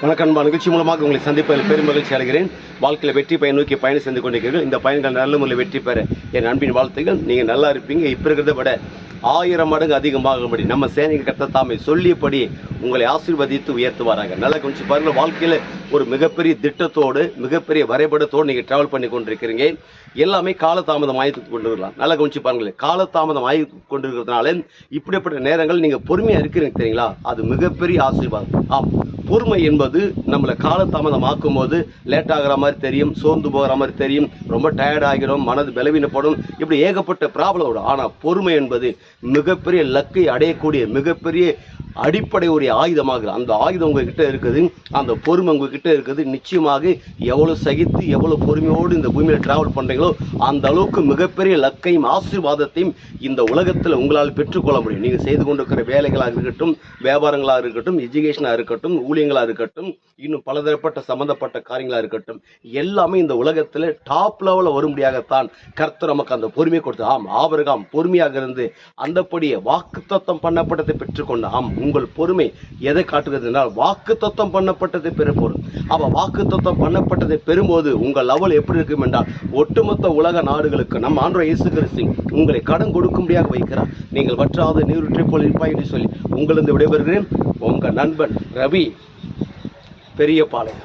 வணக்கம்பா நிகழ்ச்சி மூலமாக உங்களை சந்திப்பதில் பெரும் மகிழ்ச்சி அடைகிறேன். வாழ்க்கையில் வெற்றி பயன் நோக்கி பயணம் செய்து கொண்டிருக்கிறீர்கள். இந்த பயன்கள் நல்ல முறையில் வெற்றி பெற என் அன்பின் வாழ்த்துகள் நீங்கள் நல்லா இருப்பீங்க. இப்போ இருக்கிறத விட ஆயிரம் மடங்கு அதிகமாகும்படி நம்ம சேனைக்கு கத்த சொல்லியபடி உங்களை ஆசீர்வதித்து உயர்த்துவாராங்க நல்லா கொஞ்சம் பாருங்கள் வாழ்க்கையில் ஒரு மிகப்பெரிய திட்டத்தோடு மிகப்பெரிய வரைபடத்தோடு நீங்கள் ட்ராவல் பண்ணி கொண்டிருக்கிறீங்க. எல்லாமே காலதாமதம் ஆகி கொண்டிருக்கலாம். நல்லா கொஞ்சம் பாருங்களேன் காலதாமதம் ஆகி கொண்டிருக்கிறதுனால இப்படிப்பட்ட நேரங்கள் நீங்கள் பொறுமையாக இருக்கிறீங்க தெரியுங்களா? அது மிகப்பெரிய ஆசீர்வாதம். ஆம். பொறுமை என்பது நம்மளை காலதாமதம் ஆக்கும் போது லேட் ஆகிற மாதிரி தெரியும் சோர்ந்து போகிற மாதிரி தெரியும் ரொம்ப டயர்ட் ஆகிறோம் மனது பலவீனப்படும் இப்படி ஏகப்பட்ட ப்ராப்ளம் வரும். ஆனால் பொறுமை என்பது மிகப்பெரிய லக்கை அடையக்கூடிய மிகப்பெரிய அடிப்படை ஒரு ஆயுதமாக அந்த ஆயுதம் உங்ககிட்ட இருக்குது அந்த பொறுமை உங்ககிட்ட இருக்குது நிச்சயமாக எவ்வளோ சகித்து எவ்வளோ பொறுமையோடு இந்த பூமியில் டிராவல் பண்ணுறீங்களோ அந்த அளவுக்கு மிகப்பெரிய லக்கையும் ஆசீர்வாதத்தையும் இந்த உலகத்தில் உங்களால் பெற்றுக்கொள்ள முடியும். நீங்கள் செய்து கொண்டிருக்கிற வேலைகளாக இருக்கட்டும் வியாபாரங்களாக இருக்கட்டும் எஜுகேஷனாக இருக்கட்டும் ஊழியங்களாக இருக்கட்டும் இன்னும் பலதரப்பட்ட சம்மந்தப்பட்ட காரியங்களாக இருக்கட்டும் எல்லாமே இந்த உலகத்தில் டாப் லெவலில் வரும்படியாகத்தான் கர்த்தர் நமக்கு அந்த பொறுமையை கொடுத்து ஆம் ஆபரகாம் பொறுமையாக இருந்து அந்தப்படியே வாக்குத்தத்தம் பண்ணப்பட்டதை பெற்றுக்கொண்ட. ஆம் உங்கள் பொறுமை எதை காட்டுகிறது என்றால் வாக்குத்தத்தம் பண்ணப்பட்டதை பெற பொருள் அவ வாக்குத்தத்தம் பண்ணப்பட்டதை பெறும்போது உங்கள் லெவல் எப்படி இருக்கும் என்றால் ஒட்டுமொத்த உலக நாடுகளுக்கு நம் ஆண்டவர் இயேசு கிறிஸ்து உங்களை கடன் கொடுக்கும்படியாக வைக்கிறார். நீங்கள் வற்றாத நீருற்றை போல் இருப்பாய் என்று சொல்லி உங்களிருந்து விடைபெறுகிறேன். உங்கள் நண்பன் ரவி பெரியபாளையம்.